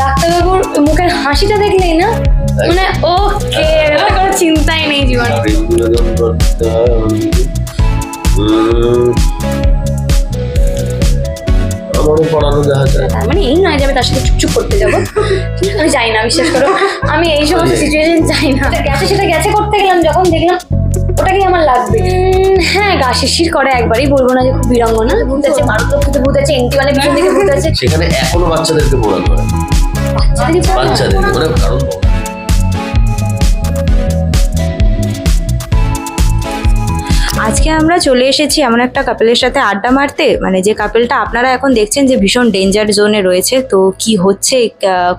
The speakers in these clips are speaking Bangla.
ডাক্তারবাবুর মুখের হাসিটা দেখলেই না? মানে ওকে কোনো চিন্তাই নেই জীবন। আমারও পড়ানো দেখা যায়। মানে এই নয় যে আমি তার সাথে চুপচুপ করতে যাব। আমি যাই না বিশ্বাস করো। আমি এই সমস্ত সিচুয়েশন যাই না। গেছে সেটা গেছে করতে গেলাম যখন দেখলাম ওটাকেই আমার লাগবে। হ্যাঁ গা শিরশির করে একবারই বলব না যে খুব বিড়ঙ্গনা। ভূত আছে ভারতলক্ষ্মীতে ভূত আছে এনটি মানে ভূত আছে। সেখানে এখনও বাচ্চাদেরকে পড়ানো হয় মানে কারণ আজকে আমরা চলে এসেছি এমন একটা কাপেলের সাথে আড্ডা মারতে। মানে যে কাপেলটা আপনারা এখন দেখছেন যে ভীষণ ডেঞ্জার জোনে রয়েছে তো কি হচ্ছে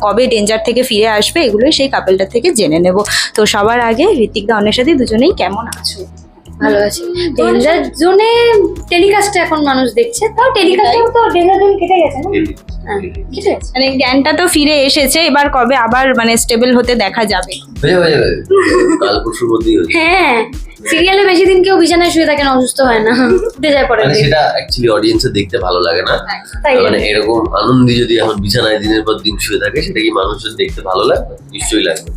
কবে ডেঞ্জার থেকে ফিরে আসবে এগুলোই সেই কাপেলটা থেকে জেনে নেব। তো সবার আগে ঋতিক দা অনের সাথে দুজনেই কেমন আছো? ভালো আছে। ডেঞ্জার জোনে টেলিকাস্টে এখন মানুষ দেখছে তাও টেলিকাস্টেও তো ডেঞ্জার জোন কেটে গেছে না? মানে জ্ঞানটা তো ফিরে এসেছে এবার কবে আবার মানে স্টেবল হতে দেখা যাবে। হয়ে হয়ে হ্যাঁ সিরিয়ালে বেশি দিন কেউ বিছানায় শুয়ে থাকে না অসুস্থ হয় না। উঠে যায় পরে মানে সেটা অ্যাকচুয়ালি অডিয়েন্সের দেখতে ভালো লাগে না। তাই মানে এরকম আনন্দি যদি এখন বিছানায় দিনের পর দিন শুয়ে থাকে সেটা কি মানুষের দেখতে ভালো লাগবে? নিশ্চয়ই লাগবে।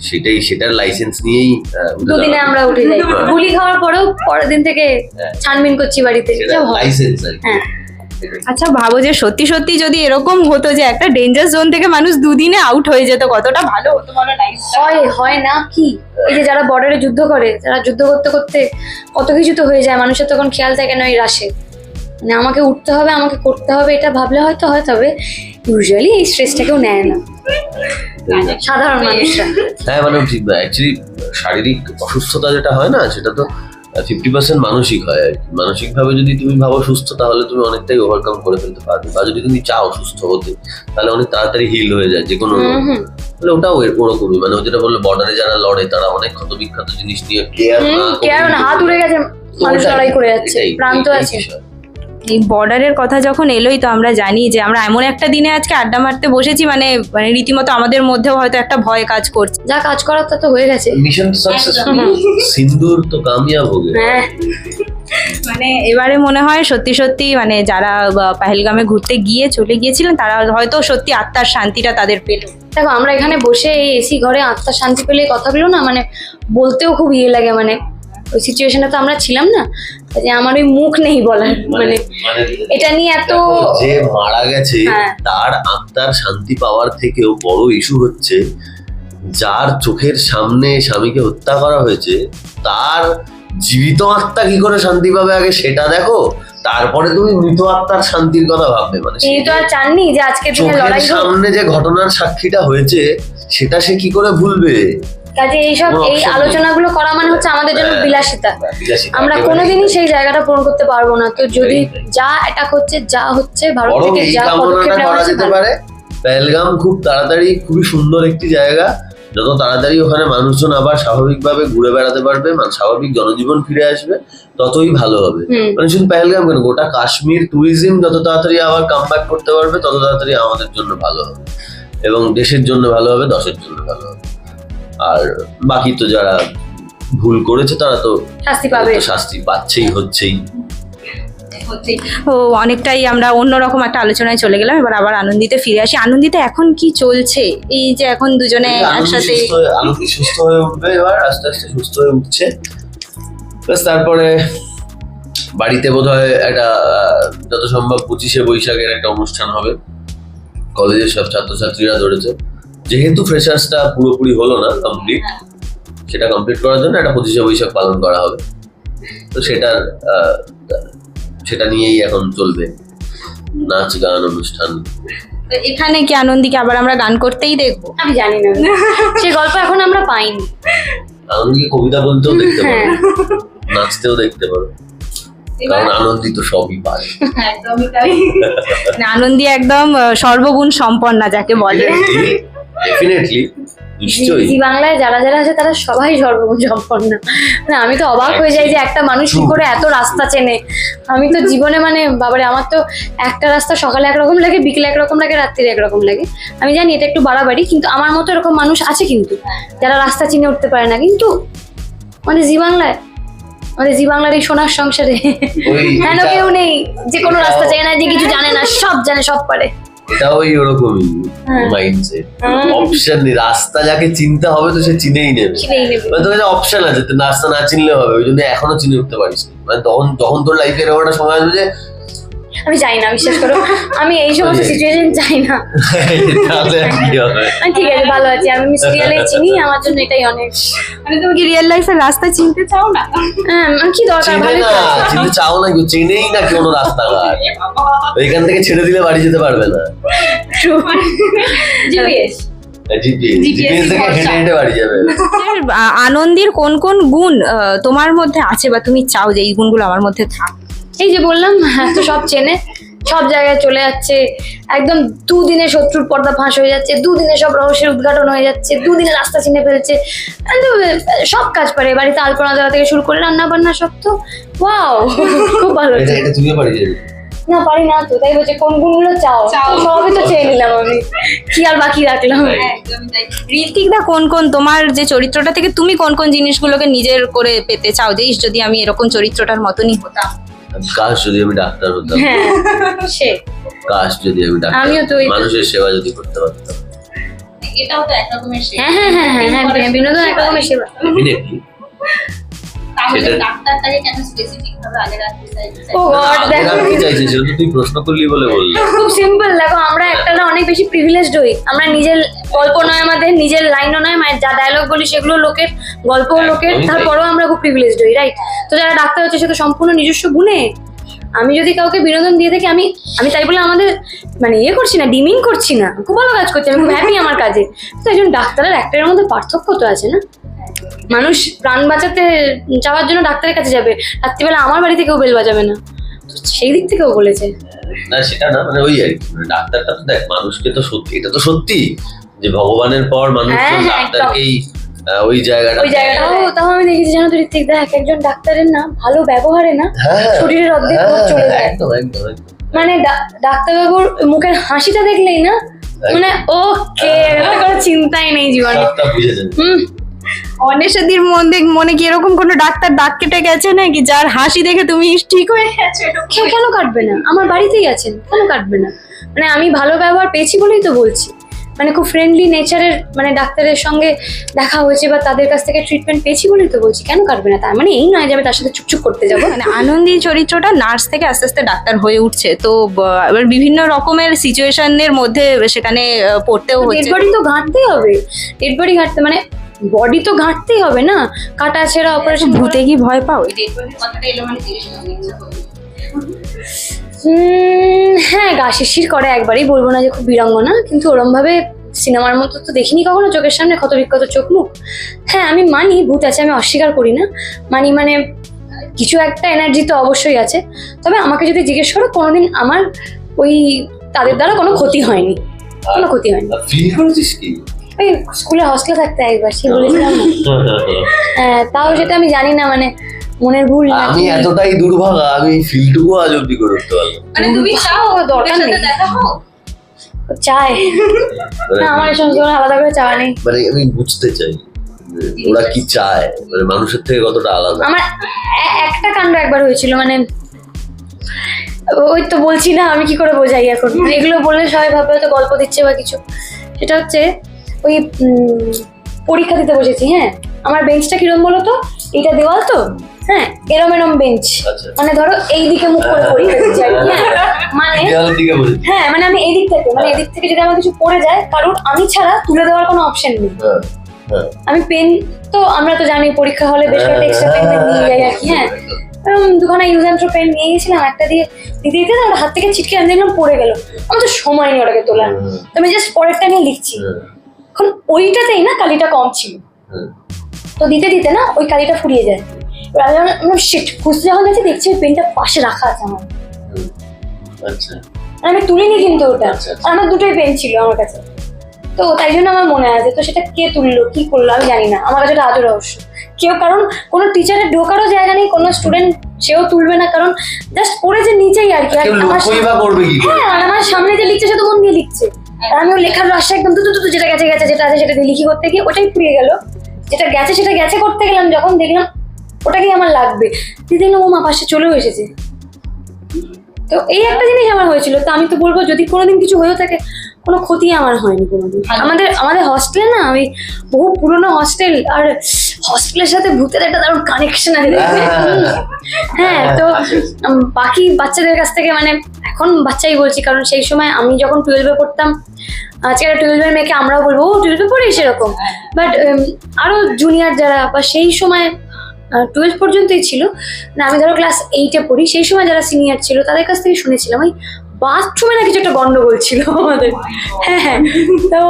সেটাই সেটার লাইসেন্স নিয়েই দুদিনে আমরা উঠে যাই। হ্যাঁ। গুলি খাওয়ার পরেও পরের দিন থেকে হ্যাঁ। ছানবিন করছি বাড়িতে হয়। লাইসেন্স আর হ্যাঁ। আচ্ছা ভাবো যে সত্যি সত্যি যদি এরকম হতো যে একটা ডেঞ্জার জোন থেকে মানুষ দুদিনে আউট হয়ে যেত কতটা ভালো হতো বলো লাইফ হয় হয় না কি? এই যে যারা বর্ডারে যুদ্ধ করে যারা যুদ্ধ করতে করতে কত কিছু তো হয়ে যায় মানুষের তখন খেয়াল থাকে না ওই রাশে মানে আমাকে উঠতে হবে আমাকে করতে হবে এটা ভাবলে হয়তো হয় তবে ইউজুয়ালি এই স্ট্রেসটা কেউ নেয় না। সাধারণ মানুষরা। হ্যাঁ মানে ঠিক অ্যাকচুয়ালি শারীরিক অসুস্থতা যেটা হয় না সেটা তো ফিফটি পার্সেন্ট মানসিক হয় আর কি। মানসিকভাবে যদি তুমি ভাবো সুস্থ তাহলে তুমি অনেকটাই ওভারকাম করে ফেলতে পারবে। বা যদি তুমি চাও সুস্থ হতে তাহলে অনেক তাড়াতাড়ি হিল হয়ে যায় যে কোনো তাহলে ওটাও ওরকমই মানে ও যেটা বলল বর্ডারে যারা লড়ে তারা অনেক ক্ষত বিখ্যাত জিনিস নিয়ে কেয়ার না হাত উড়ে গেছে মানুষ লড়াই করে যাচ্ছে প্রান্ত আছে। বর্ডারের কথা যখন এলোই তো আমরা জানি যে আমরা এমন একটা দিনে আজকে আড্ডা মারতে বসেছি মানে মানে রীতিমতো আমাদের মধ্যেও হয়তো একটা ভয় কাজ করছে। যা কাজ করার তা তো হয়ে গেছে। মিশন সাকসেসফুল সিন্দুর তো কামিয়াব হবে হ্যাঁ। মানে এবারে মনে হয় সত্যি সত্যি মানে যারা পাহেলগামে ঘুরতে গিয়ে চলে গিয়েছিলেন তারা হয়তো সত্যি আত্মার শান্তিটা তাদের পেল। দেখো আমরা এখানে বসে এই এসি ঘরে আত্মার শান্তি পেলে কথাগুলো না মানে বলতেও খুব ইয়ে লাগে মানে ওই সিচুয়েশনে তো আমরা ছিলাম না যে আমার ওই মুখ নেই বলার মানে মানে এটা নিয়ে এত যে মারা গেছে হ্যাঁ। তার আত্মার শান্তি পাওয়ার থেকেও বড় ইস্যু হচ্ছে যার চোখের সামনে স্বামীকে হত্যা করা হয়েছে তার জীবিত আত্মা কি করে শান্তি পাবে আগে সেটা দেখো তারপরে তুমি মৃত আত্মার শান্তির কথা ভাববে মানে তিনি তো আর চাননি যে আজকে দিনে চোখের সামনে যে ঘটনার সাক্ষীটা হয়েছে সেটা সে কি করে ভুলবে কাজে এইসব এই। আলোচনাগুলো করা মানে হচ্ছে আমাদের জন্য। বিলাসিতা। আমরা কোনোদিনই সেই জায়গাটা পূরণ করতে পারব না। তো যদি যা অ্যাটাক হচ্ছে যা হচ্ছে ভারত থেকে যা পদক্ষেপ নেওয়া যেতে পারে। পেহেলগাম খুব তাড়াতাড়ি খুবই সুন্দর একটি জায়গা। যত তাড়াতাড়ি ওখানে মানুষজন আবার স্বাভাবিকভাবে ঘুরে বেড়াতে পারবে মানে স্বাভাবিক জনজীবন ফিরে আসবে ততই ভালো হবে। মানে শুধু পেহেলগাম কেন গোটা কাশ্মীর ট্যুরিজম যত তাড়াতাড়ি আবার কাম করতে পারবে তত তাড়াতাড়ি আমাদের জন্য ভালো হবে। এবং দেশের জন্য ভালো হবে দশের জন্য ভালো হবে। আর বাকি তো যারা ভুল করেছে তারা তো শাস্তি পাবে। শাস্তি পাচ্ছেই হচ্ছেই। ও অনেকটাই আমরা অন্যরকম একটা আলোচনায় চলে গেলাম এবার আবার আনন্দিতে ফিরে আসি। আনন্দিতে এখন কি চলছে? এই যে এখন দুজনে একসাথে আনন্দি সুস্থ হয়ে উঠবে এবার? আস্তে আস্তে সুস্থ হয়ে উঠছে। তারপরে বাড়িতে বোধ হয় একটা যত সম্ভব পঁচিশে বৈশাখের একটা অনুষ্ঠান হবে। কলেজের সব ছাত্রছাত্রীরা ধরেছে। যেহেতু ফ্রেশার্সটা পুরোপুরি হলো না কমপ্লিট সেটা কমপ্লিট করার জন্য একটা পঁচিশে বৈশাখ পালন করা হবে। তো সেটার সেটা নিয়েই এখন চলবে নাচ গান অনুষ্ঠান। এখানে কি আনন্দীকে আবার আমরা গান করতেই দেখব? আমি জানি না। সে গল্প এখন আমরা পাইনি। আনন্দকে কবিতা বলতেও দেখতে পারো। হ্যাঁ। নাচতেও দেখতে পারো। কারণ আনন্দি তো সবই পারে। মানে আনন্দী একদম সর্বগুণ সম্পন্না যাকে বলে। ডেফিনেটলি নিশ্চয়ই। জি বাংলায় যারা যারা আছে তারা সবাই সর্বগুণ সম্পন্ন না আমি তো অবাক হয়ে যাই যে একটা মানুষ কি করে এত রাস্তা চেনে। আমি তো জীবনে মানে বাবারে আমার তো একটা রাস্তা সকালে একরকম লাগে বিকেলে একরকম লাগে রাত্রিরে একরকম লাগে। আমি জানি এটা একটু বাড়াবাড়ি কিন্তু আমার মতো এরকম মানুষ আছে কিন্তু যারা রাস্তা চিনে উঠতে পারে না। কিন্তু মানে জি বাংলায় আমাদের জি বাংলার এই সোনার সংসারে এটা- কেউ নেই? যে কোনো রাস্তা চেনে না যে কিছু জানে না সব জানে সব পারে। এটাও ওই ওরকমই হ্যাঁ। মাইন্ডসেট অপশন নেই। রাস্তা যাকে চিনতে হবে তো সে চিনেই নেবে। মানে তোর কাছে অপশন আছে তুই রাস্তা না চিনলে হবে ওই জন্য এখনও চিনে উঠতে পারিস মানে তখন তখন তোর লাইফে এরকম একটা সময় আসবে যে আমি যাই না বিশ্বাস করো। আমি এই সমস্ত সিচুয়েশন যাই না। তাহলে কি হবে? আমি ঠিক আছে ভালো আছি। আমি মিস মিস্ট্রিয়ালে চিনি আমার জন্য এটাই অনেক। মানে তুমি কি রিয়েল লাইফের রাস্তা চিনতে চাও না? হ্যাঁ কি দরকার? না চিনতে চাও না কেউ চেনেই না কোনো রাস্তাঘাট। এখান থেকে ছেড়ে দিলে বাড়ি যেতে পারবে না. জিপিএস আ- আনন্দের কোন কোন গুণ তোমার মধ্যে আছে বা তুমি চাও যে এই গুণগুলো আমার মধ্যে থাক? এই যে বললাম হ্যাঁ তো সব চেনে সব জায়গায় চলে যাচ্ছে একদম দুদিনে শত্রুর পর্দা ফাঁস হয়ে যাচ্ছে দুদিনে সব রহস্যের উদ্ঘাটন হয়ে যাচ্ছে দুদিনে রাস্তা চিনে ফেলছে সব কাজ পারে বাড়িতে আলপনা দেওয়া থেকে শুরু করে রান্না বান্না সব তো ওয়াও খুব ভালো না পারি না তো তাই বলছে কোন গুণগুলো চাও? তো সবই তো চেয়ে নিলাম আমি কি আর বাকি রাখলাম? ঋত্বিক দা কোন কোন তোমার যে চরিত্রটা থেকে তুমি কোন কোন জিনিসগুলোকে নিজের করে পেতে চাও? যে যদি আমি এরকম চরিত্রটার মতনই হতাম। কাশ যদি আমি ডাক্তার হতাম। হ্যাঁ সে। কাশ যদি আমি ডাক্তার আমিও তো মানুষের সেবা যদি করতে পারতাম। এটাও তো এক রকমের সেবা। হ্যাঁ হ্যাঁ হ্যাঁ হ্যাঁ হ্যাঁ বিনোদন একরকমের সেবা। Definitely। তাহলে সেটা- ডাক্তারটাকে কেন স্পেসিফিক ভাবে আগে রাখতে চাইছে ও গড দেখো। রাখতে চাইছি সেটা তুই প্রশ্ন করলি বলে বললি। খুব সিম্পল দেখো আমরা একটা না অনেক বেশি প্রিভিলেজড হই। আমরা নিজের গল্প নয় আমাদের নিজের লাইনও নয় মানে যা ডায়লগ বলি সেগুলো লোকের গল্প লোকের তারপরেও আমরা খুব প্রিভিলেজড হই রাইট তো যারা ডাক্তার হচ্ছে সে তো সম্পূর্ণ নিজস্ব গুণে আমি যদি কাউকে বিনোদন দিয়ে থাকি আমি আমি তাই বলে আমাদের মানে ইয়ে করছি না ডিমিং করছি না। খুব ভালো কাজ করছি আমি খুব হ্যাপি আমার কাজে। তো একজন ডাক্তারের একটার মধ্যে পার্থক্য তো আছে না? মানুষ প্রাণ বাঁচাতে যাওয়ার জন্য ডাক্তারের কাছে যাবে। রাত্রিবেলা আমার বাড়িতে কেউ বেল বাজাবে না। সেই দিক থেকেও বলেছে। না সেটা না মানে ওই আর মানে ডাক্তারটা তো দেখ মানুষকে তো সত্যি এটা তো সত্যি যে ভগবানের পর মানুষ হ্যাঁ, হ্যাঁ, ডাক্তারকেই ওই জায়গাটা ওই জায়গাটাও তাও আমি দেখেছি জানো তো ঋত্বিক দা এক একজন ডাক্তারের না ভালো ব্যবহারে না হ্যাঁ, শরীরের অর্ধেক চলে যায়। একদম একদম মানে ডাক্তারবাবুর মুখের হাসিটা দেখলেই না মানে ওকে কোনো চিন্তাই নেই জীবনে। হুম। অনেশাদির মধ্যে মনে কি এরকম কোনো ডাক্তার দাগ কেটে গেছে নাকি? যার হাসি দেখে তুমি ঠিক হয়ে গেছো কেন কাটবে না? আমার বাড়িতেই আছেন কেন কাটবে না? মানে আমি ভালো ব্যবহার পেয়েছি বলেই তো বলছি। মানে খুব ফ্রেন্ডলি নেচারের মানে ডাক্তারের সঙ্গে দেখা হয়েছে বা তাদের কাছ থেকে ট্রিটমেন্ট পেয়েছি বলেই তো বলছি। কেন কাটবে না? তার মানে এই নয় যে তার সাথে চুপচুপ করতে যাব। মানে আনন্দী চরিত্রটা নার্স থেকে আস্তে আস্তে ডাক্তার হয়ে উঠছে। তো এবার বিভিন্ন রকমের সিচুয়েশনের মধ্যে সেখানে পড়তেও ডেড হচ্ছে। বডি তো ঘাঁটতেই হবে। ডেড বডি ঘাঁটতে মানে বডি তো ঘাঁটতেই হবে না? কাটা ছেঁড়া অপারেশন ভূতে কি ভয় পাও? মানে। হ্যাঁ গা শিরশির করে একবারই বলব না যে খুব বিড়ঙ্গনা কিন্তু ওরম ভাবে সিনেমার মতো তো দেখিনি কখনো চোখের সামনে ক্ষত বিক্ষত চোখ মুখ। হ্যাঁ আমি মানি ভূত আছে আমি অস্বীকার করি না। মানি মানে কিছু একটা এনার্জি তো অবশ্যই আছে। তবে আমাকে যদি জিজ্ঞেস করো কোনোদিন আমার ওই তাদের দ্বারা কোনো ক্ষতি হয়নি। কোনো ক্ষতি হয়নি। ফিল করেছিস কি? ওই স্কুলে হস্টেলে থাকতে একবার সে বলেছিলাম। হ্যাঁ, তাও সেটা আমি জানি না মানে মনের ভুল আমি এতটাই দুর্ভাগা আমি ফিলটুকু আজ অব্দি করে উঠতে পারলাম মানে তুমি চাও দরকার নেই। দেখা হোক? চায়। না আমার এই সমস্ত কোনো আলাদা করে চাওয়া নেই। মানে আমি বুঝতে চাই ওরা কি চায় মানে মানুষের থেকে কতটা আলাদা। আমার একটা কাণ্ড একবার হয়েছিল মানে ওই তো বলছি না আমি কি করে বোঝাই এখন? এগুলো বললে সবাই ভাববে হয়তো গল্প দিচ্ছে বা কিছু। সেটা হচ্ছে ওই পরীক্ষা দিতে বসেছি হ্যাঁ। আমার বেঞ্চটা কিরম বলো তো? এইটা দেওয়াল তো? হ্যাঁ এরম এরম বেঞ্চ আচ্ছা। মানে ধরো এই দিকে মুখ করে পরীক্ষা দিচ্ছি আর কি, হ্যাঁ। মানে দিকে হ্যাঁ মানে আমি এদিক থেকে মানে এদিক থেকে যদি আমার কিছু পড়ে যায় কারণ আমি ছাড়া তুলে দেওয়ার কোনো অপশন নেই। হ্যাঁ হ্যাঁ। আমি পেন তো আমরা তো জানি পরীক্ষা হলে বেশ কয়েকটা এক্সট্রা পেন নিয়ে যাই আর কি হ্যাঁ। দুখানা ইউজ অ্যান্ড পেন নিয়ে গেছিলাম একটা দিয়ে দিতে দিতে না হাত থেকে ছিটকে আমি দেখলাম পড়ে গেল। আমার তো সময় নেই ওটাকে তোলার। আমি জাস্ট পরেরটা নিয়ে লিখছি। এখন ওইটাতেই না কালিটা কম ছিল। তো দিতে দিতে না ওই কালিটা ফুরিয়ে যায়। এবার আমি আমার শিট খুঁজতে যখন গেছি দেখছি ওই পেনটা পাশে রাখা আছে আমার। আচ্ছা। আমি তুলিনি কিন্তু ওটা। আচ্ছা, আচ্ছা। আর আমার দুটোই পেন ছিল আমার কাছে। তো তাই জন্য আমার মনে আছে তো সেটা কে তুললো কি করল আমি জানি না। আমার কাছে এটা আজও রহস্য কেউ কারণ কোনো টিচারের ঢোকারও জায়গা নেই কোনো স্টুডেন্ট সেও তুলবে না। কারণ জাস্ট পড়ে যে নিচেই আর কি। হ্যাঁ আর আমার সামনে যে লিখছে সে তো মন দিয়ে লিখছে। আর আমি ওর লেখার রসটা একদম দুটো দুটো যেটা গেছে গেছে যেটা আছে সেটা লিখি করতে গিয়ে ওটাই পুড়িয়ে গেল। যেটা গেছে সেটা গেছে করতে গেলাম, যখন দেখলাম ওটাকেই আমার লাগবে। দিয়ে দেখলাম ও মা পাশে চলেও এসেছে। তো এই একটা জিনিস আমার হয়েছিল। তো আমি তো বলব, যদি কোনোদিন কিছু হয়েও থাকে কোনো ক্ষতি আমার হয়নি কোনোদিন। আমাদের আমাদের হস্টেলে না ওই বহু পুরনো হস্টেল আর হস্টেলের সাথে ভূতের একটা দারুণ কানেকশন আছে। হ্যাঁ তো বাকি বাচ্চাদের কাছ থেকে মানে এখন বাচ্চাই বলছি কারণ সেই সময় আমি যখন টুয়েলভে পড়তাম আজকে টুয়েলভের মেয়েকে আমরাও বলব ও টুয়েলভে পড়িস এরকম। বাট আরও জুনিয়র যারা বা সেই সময় টুয়েলভ পর্যন্তই ছিল না আমি ধরো ক্লাস এইটে পড়ি সেই সময় যারা সিনিয়র ছিল তাদের কাছ থেকে শুনেছিলাম ওই বাথরুমে না কিছু একটা গন্ডগোল ছিল আমাদের। হ্যাঁ হ্যাঁ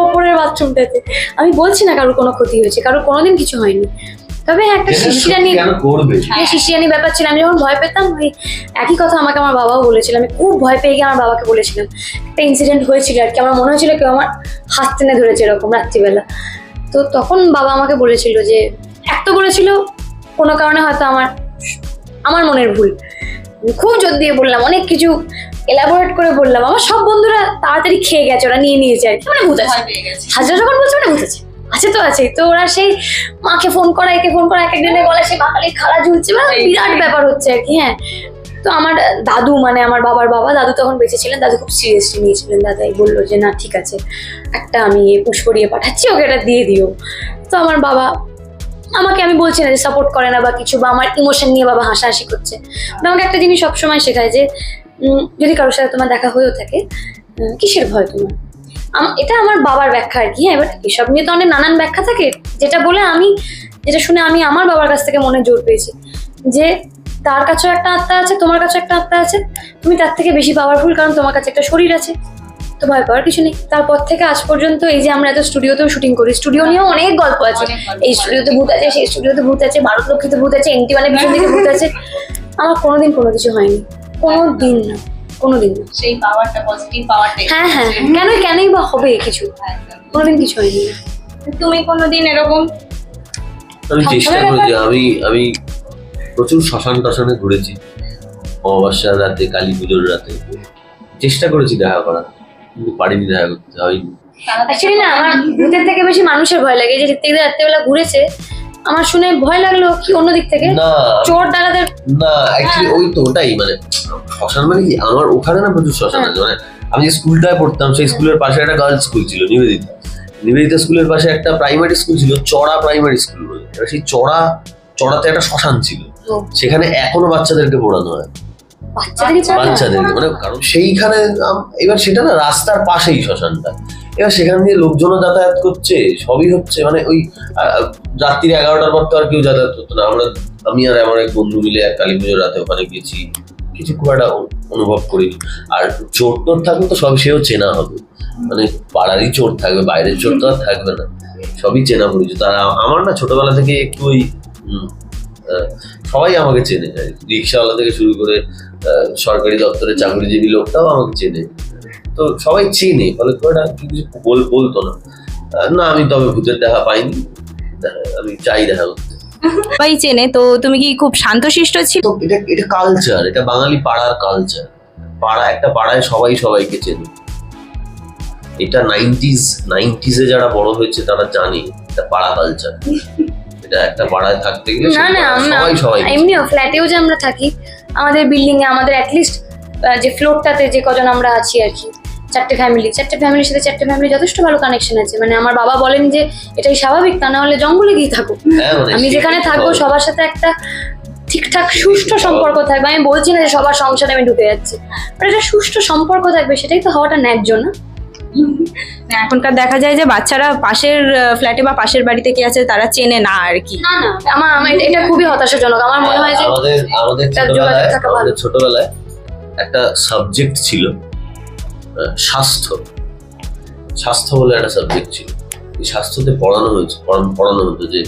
ওপরের বাথরুমটাতে আমি বলছি না কারোর কোনো ক্ষতি হয়েছে কারোর কোনোদিন কিছু হয়নি। তবে হ্যাঁ একটা শিশিরানি করবে? শিশিরানি ব্যাপার ছিল আমি যখন ভয় পেতাম ওই একই কথা আমাকে আমার বাবাও বলেছিল। আমি খুব ভয় পেয়ে গিয়ে আমার বাবাকে বলেছিলাম। একটা ইনসিডেন্ট হয়েছিল আর কি আমার মনে হয়েছিল কেউ আমার হাত টেনে ধরেছে এরকম রাত্রিবেলা। তো তখন বাবা আমাকে বলেছিল যে এক তো বলেছিল কোনো কারণে হয়তো আমার আমার মনের ভুল। খুব জোর দিয়ে বললাম অনেক কিছু এলাবোরেট করে বললাম। আমার সব বন্ধুরা তাড়াতাড়ি খেয়ে গেছে ওরা নিয়ে নিয়েছে আর কি। মানে ভূত আছে। ভয় হাজার যখন বলছে মানে ভূত আছে। আছে তো আছে। তো ওরা সেই মাকে ফোন করা একে ফোন করা এক একজনের গলায় সেই বাকালি খাড়া ঝুলছে। মানে বিরাট ব্যাপার হচ্ছে আর কি হ্যাঁ। তো আমার দাদু মানে আমার বাবার বাবা দাদু তখন বেঁচে ছিলেন দাদু খুব সিরিয়াসলি নিয়েছিলেন। দাদাই বলল যে না ঠিক আছে। একটা আমি এ পুষ করিয়ে পাঠাচ্ছি ওকে এটা দিয়ে দিও। তো আমার বাবা আমাকে আমি বলছি না যে সাপোর্ট করে না বা কিছু বা আমার ইমোশন নিয়ে বাবা হাসাহাসি করছে। আমাকে একটা জিনিস সবসময় শেখায় যে যদি কারোর সাথে তোমার দেখা হয়েও থাকে কিসের ভয় তোমার? এটা আমার বাবার ব্যাখ্যা আর কি হ্যাঁ এবার এসব নিয়ে তো অনেক নানান ব্যাখ্যা থাকে। যেটা বলে আমি, যেটা শুনে আমি আমার বাবার কাছ থেকে মনে জোর পেয়েছি। যে, তার কাছেও একটা আত্মা আছে, তোমার কাছেও একটা আত্মা আছে, তুমি তার থেকে বেশি পাওয়ারফুল কারণ তোমার কাছে একটা শরীর আছে। তো ভয় পাওয়ার কিছু নেই। তারপর থেকে আজ পর্যন্ত এই যে আমরা এত স্টুডিওতেও শুটিং করি স্টুডিও নিয়েও অনেক গল্প আছে। এই স্টুডিওতে ভূত আছে সেই স্টুডিওতে ভূত আছে ভারত লক্ষ্মীতে ভূত আছে এনটি মানে পিছন দিকে ভূত আছে। আমার কোনোদিন কোনো কিছু হয়নি। কোনো দিন না কোনো দিন না। সেই পাওয়ারটা পজিটিভ পাওয়ারটা হ্যাঁ হ্যাঁ কেন কেনই বা হবে কিছু? কোনোদিন কিছু হয়নি। তুমি কোনোদিন এরকম আমি চেষ্টা করেছি আমি আমি প্রচুর শ্মশান টশানে ঘুরেছি। অমাবস্যার রাতে কালী পুজোর রাতে। চেষ্টা করেছি দেখা করার। কিন্তু পারিনি দেখা করতে হয়নি অ্যাকচুয়ালি না আমার ভূতের থেকে বেশি মানুষের ভয় লাগে। যে ঋত্বিকদের রাত্রেবেলা ঘুরেছে আমার শুনে ভয় লাগল কি অন্য দিক থেকে? না। চোর ডাকাতের না অ্যাকচুয়ালি ওই তো ওটাই মানে শ্মশান মানে কি? আমার ওখানে না প্রচুর শ্মশান আছে। মানে আমি যে স্কুলটায় পড়তাম সেই স্কুলের পাশে একটা গার্লস স্কুল ছিল নিবেদিতা। নিবেদিতা স্কুলের পাশে একটা প্রাইমারি স্কুল ছিল চড়া প্রাইমারি স্কুল বলে। সেই চড়া চড়াতে একটা শ্মশান ছিল। সেখানে এখনও বাচ্চাদেরকে পড়ানো হয়। পড়া? বাচ্চাদেরকে মানে কারণ সেইখানে এবার সেটা না রাস্তার পাশেই শ্মশানটা। এবার সেখান দিয়ে লোকজনও যাতায়াত করছে সবই হচ্ছে মানে ওই রাত্রির এগারোটার পর তো আর কেউ যাতায়াত করতো না। আমরা আমি আর আমার এক বন্ধু মিলে এক কালী পুজোর রাতে ওখানে গেছি কিছু খুব একটা অনুভব করি। আর চোর টোর থাকলে তো সব সেও চেনা হবে। মানে পাড়ারই চোর থাকবে বাইরের চোর তো আর থাকবে না। সবই চেনা পরিচিত। আর আমার না ছোটবেলা থেকে একটু ওই সবাই আমাকে চেনে কি। রিক্সাওয়ালা থেকে শুরু করে সরকারি দপ্তরে চাকরিজীবী লোকটাও আমাকে চেনে। তো সবাই চেনে ফলে কিছু বল বলতো না। না আমি তবে ভূতের দেখা পাইনি। আমি চাই দেখা করতে। সবাই চেনে তো তুমি কি খুব শান্তশিষ্ট ছিল? এটা এটা কালচার এটা বাঙালি পাড়ার কালচার পাড়া একটা পাড়ায় সবাই সবাইকে চেনে। এটা নাইনটিজ নাইনটিজে যারা বড় হয়েছে তারা জানে এটা পাড়া কালচার এটা একটা পাড়ায় থাকতে গেলে সবাই সবাই এমনিও ফ্ল্যাটেও যে আমরা থাকি আমাদের বিল্ডিংয়ে আমাদের অ্যাটলিস্ট যে ফ্লোরটাতে যে কজন আমরা আছি আর কি চারটে ফ্যামিলি চারটে ফ্যামিলির সাথে চারটে ফ্যামিলি যথেষ্ট ভালো কানেকশন আছে। মানে আমার বাবা বলেন যে এটাই স্বাভাবিক তা না হলে জঙ্গলে গিয়ে থাকো। হ্যাঁ, আমি যেখানে থাকব সবার সাথে একটা ঠিকঠাক সুষ্ঠু সম্পর্ক থাকবে। আমি বলছি না যে সবার সংসারে আমি ঢুকে যাচ্ছি। বাট একটা সুষ্ঠু সম্পর্ক থাকবে সেটাই তো হওয়াটা ন্যায্য না। এখনকার দেখা যায় যে বাচ্চারা পাশের ফ্ল্যাটে বা পাশের বাড়িতে কে আছে তারা চেনে না আর কি। না না আমার আমার এটা- খুবই হতাশাজনক। আমার মনে হয় যে আমাদের আমাদের ছোটবেলায়। আমাদের ছোটবেলায় একটা সাবজেক্ট ছিল স্বাস্থ্য। স্বাস্থ্য বলে একটা সাবজেক্ট ছিল। এই স্বাস্থ্যতে পড়ানো হয়েছে পড়ানো পড়ানো হতো যে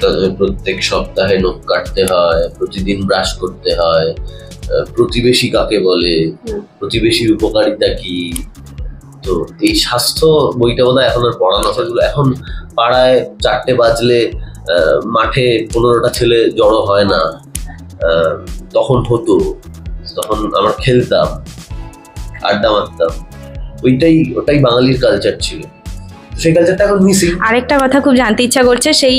তাদের প্রত্যেক সপ্তাহে নখ কাটতে হয় প্রতিদিন ব্রাশ করতে হয় প্রতিবেশী কাকে বলে প্রতিবেশীর উপকারিতা কি তো এই স্বাস্থ্য বইটা বোধহয় এখন আর পড়ানো সেগুলো এখন পাড়ায় চারটে বাজলে মাঠে পনেরোটা ছেলে জড়ো হয় না তখন হতো, তখন আমরা খেলতাম, আড্ডা মারতাম। ওইটাই, ওটাই বাঙালির কালচার ছিল। সেই কালচারটা এখন মিসিং আরেকটা কথা খুব জানতে ইচ্ছা করছে, সেই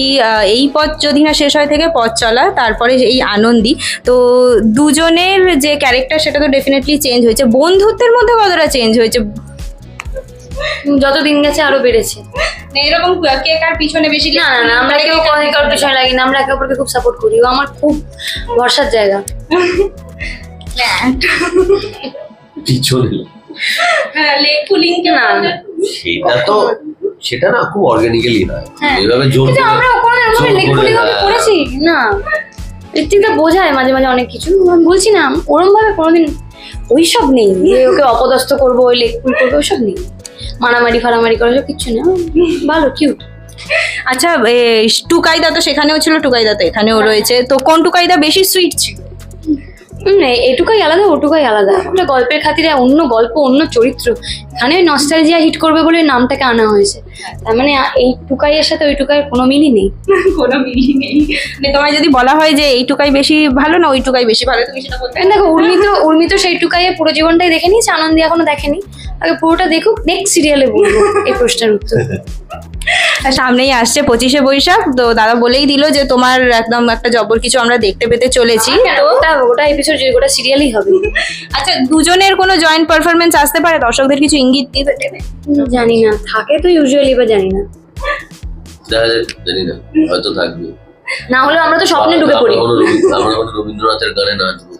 এই পথ যদি না শেষ হয় থেকে পথ চলা, তারপরে এই আনন্দি। তো দুজনের যে ক্যারেক্টার সেটা তো ডেফিনেটলি চেঞ্জ হয়েছে। বন্ধুত্বের মধ্যে কতটা চেঞ্জ হয়েছে? যত দিন গেছে আরও বেড়েছে। এরকম কে কার পিছনে বেশি না না না আমরা কেউ কোনো কারোর পিছনে লাগি না। আমরা একে অপরকে খুব সাপোর্ট করি ও আমার খুব ভরসার জায়গা। পিছনে লেগ। পুলিং কে না, না। সেটা তো সেটা না খুব অর্গানিক্যালি হয়। এইভাবে জোর কিন্তু করে- আমরা কোনো এরকম জোর লেখ করে, পুলি ভাবে। করেছি না। ঋত্বিকটা বোঝায় মাঝে মাঝে অনেক কিছু। আমি বলছি না ওরম ভাবে কোনোদিন ওইসব নেই। ওকে অপদস্থ করব, ওই লেখ করব, ওইসব নেই। মারামারি ফারামারি করা সব কিচ্ছু না ভালো কিউট আচ্ছা টুকাইদা তো সেখানেও ছিল, টুকাইদা তো এখানেও রয়েছে। তো কোন টুকাইদা বেশি সুইট ছিল? এটুকাই আলাদা ওটুকাই আলাদা। ওটা গল্পের খাতিরে অন্য গল্প অন্য চরিত্র। এখানে ওই নস্টালজিয়া হিট করবে বলে ওই নামটাকে আনা হয়েছে। তার মানে এই টুকাইয়ের সাথে ওই টুকাইয়ের কোনো মিলই নেই। কোনো মিলিং নেই। মানে তোমায় যদি বলা হয় যে এই টুকাই বেশি ভালো না ওই টুকাই বেশি ভালো তুমি সেটা বলতে দেখো উর্মি তো উর্মি তো সেই টুকাইয়ে পুরো জীবনটাই দেখে নিয়েছে আনন্দি এখনও দেখেনি। আগে পুরোটা দেখুক নেক্সট সিরিয়ালে বলব এই প্রশ্নের উত্তর। সামনেই আসছে পঁচিশে বৈশাখ। তো দাদা বলেই দিল যে তোমার একদম একটা জবর কিছু আমরা দেখতে পেতে চলেছি। তো ওটা ওটা এপিসোড গোটা সিরিয়ালই হবে। আচ্ছা দুজনের কোনো জয়েন্ট পারফরমেন্স আসতে পারে? দর্শকদের কিছু ইঙ্গিত দিতে দেবে? জানি না থাকে তো ইউজুয়ালি বা জানি না। জানি না হয়তো থাকবে। না হলে আমরা তো স্বপ্নে ঢুকে পড়ি। আমরা কোনো রবীন্দ্রনাথের গানে নাচবো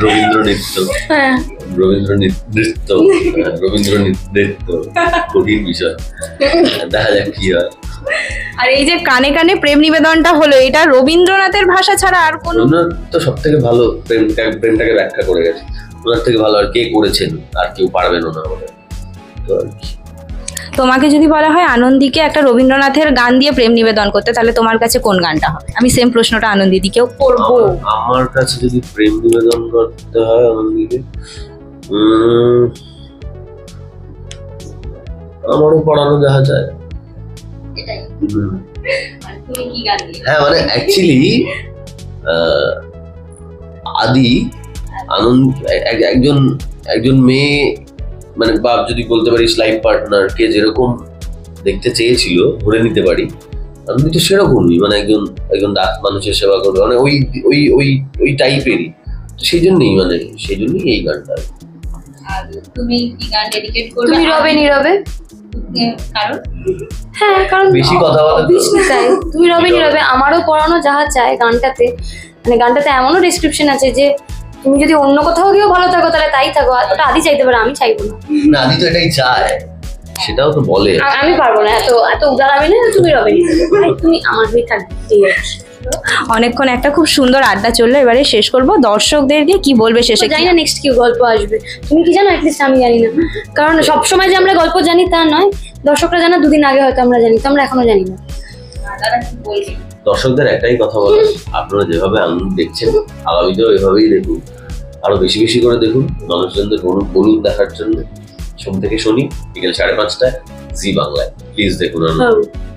রবীন্দ্র নৃত্য হ্যাঁ। রবীন্দ্র নৃত্য হ্যাঁ, রবীন্দ্র নৃত্য কঠিন বিষয়। দেখা যাক কি হয়। আর এই যে কানে কানে প্রেম নিবেদনটা হলো এটা রবীন্দ্রনাথের ভাষা ছাড়া আর কোন রবীন্দ্রনাথ তো সব থেকে ভালো প্রেমটা- প্রেমটাকে ব্যাখ্যা করে গেছে। ওনার থেকে ভালো আর কে করেছেন? আর কেউ পারবেন না বলে তো আর কি। তোমাকে যদি বলা হয় আনন্দীকে একটা রবীন্দ্রনাথের গান দিয়ে প্রেম নিবেদন করতে তাহলে তোমার কাছে কোন গানটা হবে? আমি সেম প্রশ্নটা আনন্দিদিকেও করব। আমার- কাছে যদি প্রেম নিবেদন করতে হয় আনন্দীকে আমারও পড়ানো দেখা যায়। হ্যাঁ মানে অ্যাকচুয়ালি আদি আনন্দ এক- এক- একজন একজন মেয়ে মানে বাপ যদি বলতে পারিস লাইফ পার্টনারকে যেরকম দেখতে চেয়েছিল ধরে নিতে পারি আনন্দি তো সেরকমই মানে একজন একজন দাঁত মানুষের সেবা করবে মানে ওই ওই ওই ওই টাইপেরই তো সেই জন্যই মানে সেই জন্যই এই গানটা। তুমি কি গান ডেডিকেট করবে? তুমি রবে নীরবে কারণ? হ্যাঁ কারণ বেশি কথা বলে তো। তাই। তুমি রবে নীরবে আমারও পড়ানো যাহা চায় গানটাতে মানে গানটাতে এমনও ডিসক্রিপশন আছে যে তুমি যদি অন্য কোথাও গিয়েও ভালো থাকো তাহলে তাই থাকো। আর ওটা আদি চাইতে পারে আমি চাইব না। না আদি তো এটাই চায়। সেটাও তো বলে। আমি পারব না এত এত উদার আমি না তুমি রবে তুমি আমার হয়ে থাকবে। ঠিক আছে অনেকক্ষণ একটা খুব সুন্দর আড্ডা চলল এবারে শেষ করব। দর্শকদেরকে কি বলবে শেষে জানি না নেক্সট কি গল্প আসবে। তুমি কি জানো অ্যাটলিস্ট আমি জানি না। কারণ সবসময় যে আমরা গল্প জানি তা নয়। দর্শকরা জানা দুদিন আগে হয়তো আমরা জানি তো আমরা এখনও জানি না। দাদা কি বলবে দর্শকদের একটাই কথা বলার। আপনারা যেভাবে আনন্দ দেখছেন, আগামীতেও এভাবেই দেখুন। আরও বেশি বেশি করে দেখুন মানুষজনদের বলুন বলুন দেখার জন্য। সোম থেকে শনি, বিকেল সাড়ে পাঁচটায়, জি বাংলায়। প্লিজ দেখুন আনন্দ। হ্যাঁ।